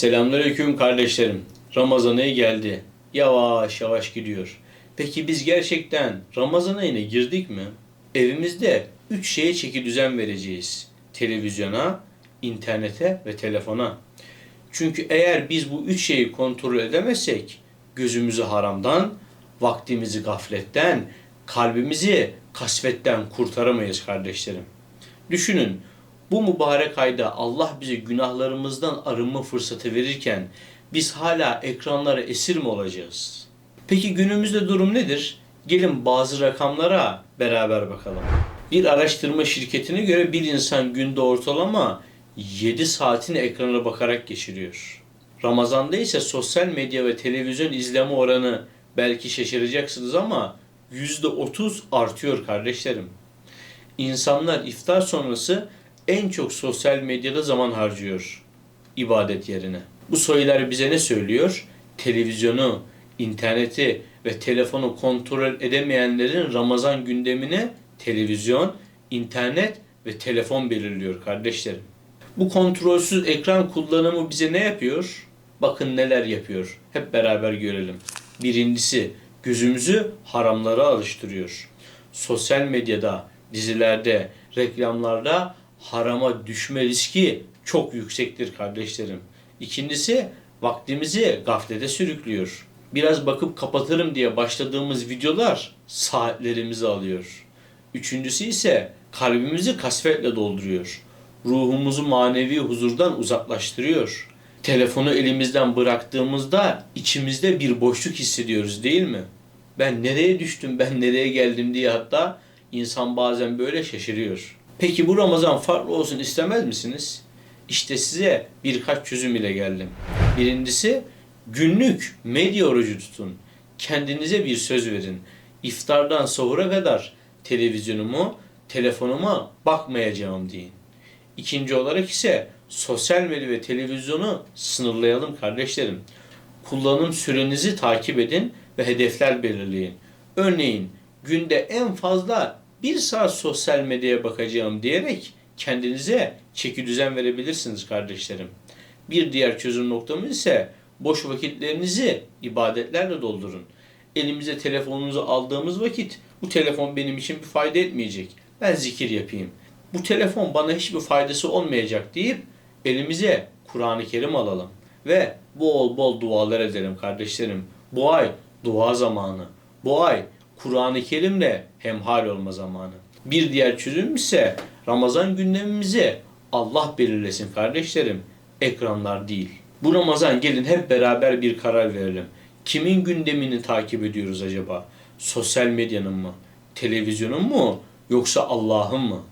Selamünaleyküm kardeşlerim. Ramazan ayı geldi. Yavaş yavaş gidiyor. Peki biz gerçekten Ramazan ayına girdik mi? Evimizde üç şeye çeki düzen vereceğiz. Televizyona, internete ve telefona. Çünkü eğer biz bu üç şeyi kontrol edemezsek gözümüzü haramdan, vaktimizi gafletten, kalbimizi kasvetten kurtaramayız kardeşlerim. Düşünün bu mübarek ayda Allah bize günahlarımızdan arınma fırsatı verirken biz hala ekranlara esir mi olacağız? Peki günümüzde durum nedir? Gelin bazı rakamlara beraber bakalım. Bir araştırma şirketine göre bir insan günde ortalama 7 saatini ekrana bakarak geçiriyor. Ramazan'da ise sosyal medya ve televizyon izleme oranı belki şaşıracaksınız ama %30 artıyor kardeşlerim. İnsanlar iftar sonrası en çok sosyal medyada zaman harcıyor ibadet yerine. Bu sayılar bize ne söylüyor? Televizyonu, interneti ve telefonu kontrol edemeyenlerin Ramazan gündemini televizyon, internet ve telefon belirliyor kardeşlerim. Bu kontrolsüz ekran kullanımı bize ne yapıyor? Bakın neler yapıyor. Hep beraber görelim. Birincisi gözümüzü haramlara alıştırıyor. Sosyal medyada, dizilerde, reklamlarda harama düşme riski çok yüksektir kardeşlerim. İkincisi vaktimizi gaflete sürüklüyor. Biraz bakıp kapatırım diye başladığımız videolar saatlerimizi alıyor. Üçüncüsü ise kalbimizi kasvetle dolduruyor. Ruhumuzu manevi huzurdan uzaklaştırıyor. Telefonu elimizden bıraktığımızda içimizde bir boşluk hissediyoruz değil mi? Ben nereye düştüm, ben nereye geldim diye hatta insan bazen böyle şaşırıyor. Peki bu Ramazan farklı olsun istemez misiniz? İşte size birkaç çözüm ile geldim. Birincisi günlük medya orucu tutun. Kendinize bir söz verin. İftardan sahura kadar televizyonumu, telefonuma bakmayacağım deyin. İkinci olarak ise sosyal medya ve televizyonu sınırlayalım kardeşlerim. Kullanım sürenizi takip edin ve hedefler belirleyin. Örneğin günde en fazla bir saat sosyal medyaya bakacağım diyerek kendinize çeki düzen verebilirsiniz kardeşlerim. Bir diğer çözüm noktamız ise boş vakitlerinizi ibadetlerle doldurun. Elimize telefonumuzu aldığımız vakit bu telefon benim için bir fayda etmeyecek. Ben zikir yapayım. Bu telefon bana hiçbir faydası olmayacak deyip elimize Kur'an-ı Kerim alalım ve bol bol dualar edelim kardeşlerim. Bu ay dua zamanı. Bu ay Kur'an-ı Kerim'le hemhal olma zamanı. Bir diğer çözüm ise Ramazan gündemimizi Allah belirlesin kardeşlerim. Ekranlar değil. Bu Ramazan gelin hep beraber bir karar verelim. Kimin gündemini takip ediyoruz acaba? Sosyal medyanın mı? Televizyonun mu? Yoksa Allah'ın mı?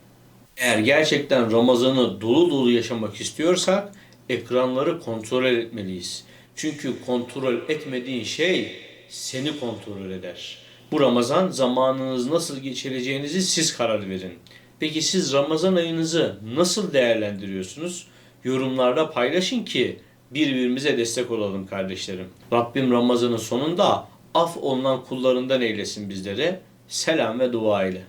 Eğer gerçekten Ramazan'ı dolu dolu yaşamak istiyorsak ekranları kontrol etmeliyiz. Çünkü kontrol etmediğin şey seni kontrol eder. Bu Ramazan zamanınızı nasıl geçireceğinizi siz karar verin. Peki siz Ramazan ayınızı nasıl değerlendiriyorsunuz? Yorumlarda paylaşın ki birbirimize destek olalım kardeşlerim. Rabbim Ramazan'ın sonunda af olunan kullarından eylesin bizleri. Selam ve dua ile.